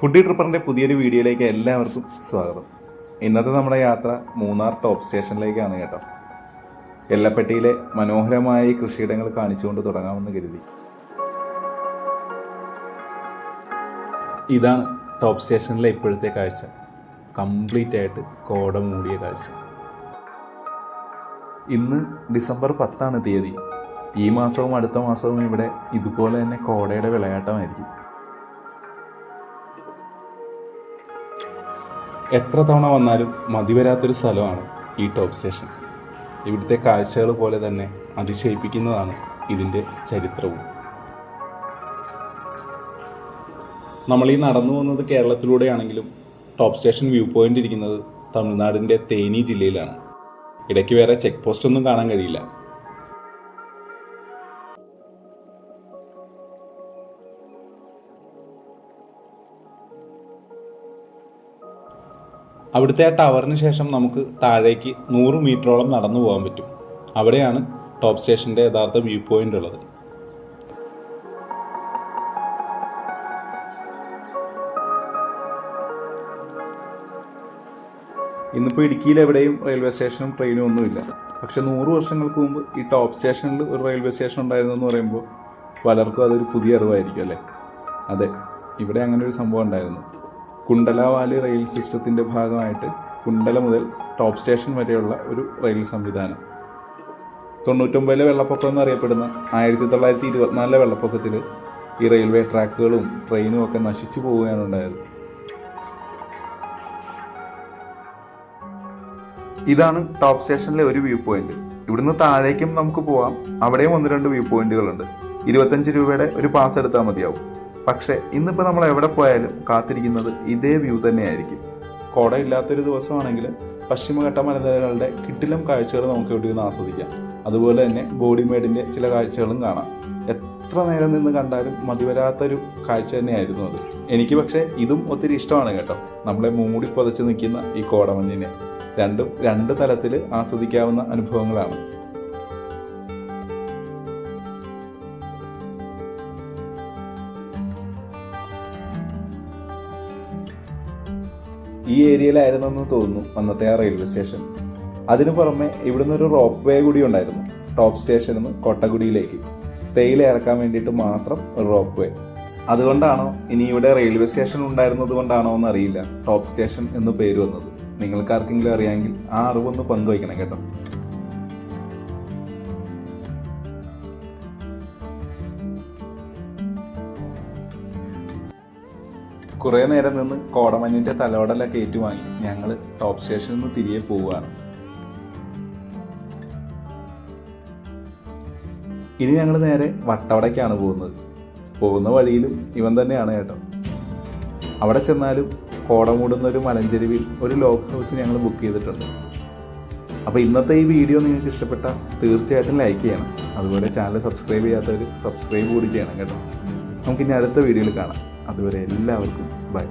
Foodie ട്രിപ്പറിന്റെ പുതിയൊരു വീഡിയോയിലേക്ക് എല്ലാവർക്കും സ്വാഗതം. ഇന്നത്തെ നമ്മുടെ യാത്ര മൂന്നാർ ടോപ്പ് സ്റ്റേഷനിലേക്കാണ് കേട്ടോ. എല്ലപ്പെട്ടിയിലെ മനോഹരമായ ഈ കൃഷിയിടങ്ങൾ കാണിച്ചുകൊണ്ട് തുടങ്ങാമെന്ന് കരുതി. ഇതാണ് ടോപ്പ് സ്റ്റേഷനിലെ ഇപ്പോഴത്തെ കാഴ്ച. കംപ്ലീറ്റ് ആയിട്ട് കോട മൂടിയ കാഴ്ച. ഇന്ന് ഡിസംബർ പത്താണ് തീയതി. ഈ മാസവും അടുത്ത മാസവും ഇവിടെ ഇതുപോലെ തന്നെ കോടയുടെ വിളയാട്ടമായിരിക്കും. എത്ര തവണ വന്നാലും മതി വരാത്തൊരു സ്ഥലമാണ് ഈ ടോപ്പ് സ്റ്റേഷൻ. ഇവിടുത്തെ കാഴ്ചകൾ പോലെ തന്നെ അതിശയിപ്പിക്കുന്നതാണ് ഇതിന്റെ ചരിത്രവും. നമ്മൾ ഈ നടന്നു വന്നത് കേരളത്തിലൂടെയാണെങ്കിലും ടോപ്പ് സ്റ്റേഷൻ വ്യൂ പോയിന്റ് ഇരിക്കുന്നത് തമിഴ്നാടിന്റെ തേനി ജില്ലയിലാണ്. ഇടയ്ക്ക് വേറെ ചെക്ക് പോസ്റ്റ് ഒന്നും കാണാൻ കഴിയില്ല. അവിടുത്തെ ആ ടവറിന് ശേഷം നമുക്ക് താഴേക്ക് നൂറ് മീറ്ററോളം നടന്നു പോകാൻ പറ്റും. അവിടെയാണ് ടോപ്പ് സ്റ്റേഷന്റെ യഥാർത്ഥ വ്യൂ പോയിന്റ് ഉള്ളത്. ഇന്നിപ്പോൾ ഇടുക്കിയിൽ എവിടെയും റെയിൽവേ സ്റ്റേഷനും ട്രെയിനും ഒന്നുമില്ല. പക്ഷെ നൂറ് വർഷങ്ങൾക്ക് മുമ്പ് ഈ ടോപ്പ് സ്റ്റേഷനിൽ ഒരു റെയിൽവേ സ്റ്റേഷൻ ഉണ്ടായിരുന്നെന്ന് പറയുമ്പോൾ പലർക്കും അതൊരു പുതിയ അറിവായിരിക്കും അല്ലേ? അതെ ഇവിടെ അങ്ങനെ ഒരു സംഭവം ഉണ്ടായിരുന്നു. കുണ്ടല വാലി റെയിൽ സിസ്റ്റത്തിന്റെ ഭാഗമായിട്ട് കുണ്ടല മുതൽ ടോപ്പ് സ്റ്റേഷൻ വരെയുള്ള ഒരു റെയിൽ സംവിധാനം. തൊണ്ണൂറ്റൊമ്പതിലെ വെള്ളപ്പൊക്കം എന്നറിയപ്പെടുന്ന ആയിരത്തി തൊള്ളായിരത്തി ഇരുപത്തിനാലിലെ വെള്ളപ്പൊക്കത്തിൽ ഈ റെയിൽവേ ട്രാക്കുകളും ട്രെയിനും ഒക്കെ നശിച്ചു പോവുകയാണ് ഉണ്ടായത്. ഇതാണ് ടോപ്പ് സ്റ്റേഷനിലെ ഒരു വ്യൂ പോയിന്റ്. ഇവിടുന്ന് താഴേക്കും നമുക്ക് പോവാം. അവിടെയും ഒന്ന് രണ്ട് വ്യൂ പോയിന്റുകളുണ്ട്. ഇരുപത്തഞ്ച് രൂപയുടെ ഒരു പാസ് എടുത്താൽ മതിയാവും. പക്ഷേ ഇന്നിപ്പോൾ നമ്മൾ എവിടെ പോയാലും കാത്തിരിക്കുന്നത് ഇതേ വ്യൂ തന്നെയായിരിക്കും. കോട ഇല്ലാത്തൊരു ദിവസമാണെങ്കിൽ പശ്ചിമഘട്ട മലനിരകളുടെ കിട്ടിലം കാഴ്ചകൾ നമുക്ക് ഇവിടെ നിന്ന് ആസ്വദിക്കാം. അതുപോലെ തന്നെ ബോഡി മേഡിന്റെ ചില കാഴ്ചകളും കാണാം. എത്ര നേരം നിന്ന് കണ്ടാലും മതിവരാത്തൊരു കാഴ്ച തന്നെയായിരുന്നു അത്. എനിക്ക് പക്ഷേ ഇതും ഒത്തിരി ഇഷ്ടമാണ് കേട്ടോ. നമ്മളെ മൂടി പുതച്ച് നിൽക്കുന്ന ഈ കോടമഞ്ഞിനെ. രണ്ടും രണ്ട് തലത്തിൽ ആസ്വദിക്കാവുന്ന അനുഭവങ്ങളാണ്. ഈ ഏരിയയിലായിരുന്നെന്ന് തോന്നുന്നു അന്നത്തെ ആ റെയിൽവേ സ്റ്റേഷൻ അതിനു പുറമെ ഇവിടുന്ന് ഒരു റോപ്പ് വേ കൂടി ഉണ്ടായിരുന്നു. ടോപ്പ് സ്റ്റേഷനിൽ നിന്ന് കൊട്ടഗുഡിയിലേക്ക് തേയില ഇറക്കാൻ വേണ്ടിയിട്ട് മാത്രം ഒരു റോപ്പ് വേ അതുകൊണ്ടാണോ ഇനി ഇവിടെ റെയിൽവേ സ്റ്റേഷൻ ഉണ്ടായിരുന്നത് കൊണ്ടാണോ എന്ന് അറിയില്ല ടോപ്പ് സ്റ്റേഷൻ എന്ന് പേര് വന്നത്. നിങ്ങൾക്ക് ആർക്കെങ്കിലും അറിയാമെങ്കിൽ ആ അറിവൊന്ന് പങ്കുവയ്ക്കണം കേട്ടോ. കുറേ നേരം നിന്ന് കോടമഞ്ഞിന്റെ തലോടെല്ലാം ഏറ്റുവാങ്ങി ഞങ്ങൾ ടോപ്പ് സ്റ്റേഷനിൽ നിന്ന് തിരികെ പോവുകയാണ്. ഇനി ഞങ്ങൾ നേരെ വട്ടവടയ്ക്കാണ് പോകുന്നത്. പോകുന്ന വഴിയിലും ഇവൻ തന്നെയാണ് കേട്ടോ. അവിടെ ചെന്നാലും കോടമൂടുന്ന ഒരു മലഞ്ചെരുവിൽ ഒരു ലോക്ക് ഹൗസ് ഞങ്ങൾ ബുക്ക് ചെയ്തിട്ടുണ്ട്. അപ്പോൾ ഇന്നത്തെ ഈ വീഡിയോ നിങ്ങൾക്ക് ഇഷ്ടപ്പെട്ട തീർച്ചയായിട്ടും ലൈക്ക് ചെയ്യണം. അതുപോലെ ചാനൽ സബ്സ്ക്രൈബ് ചെയ്യാത്തവർ സബ്സ്ക്രൈബ് കൂടി ചെയ്യണം കേട്ടോ. നമുക്കിനി അടുത്ത വീഡിയോയിൽ കാണാം. അതുവരെ എല്ലാവർക്കും ബൈ.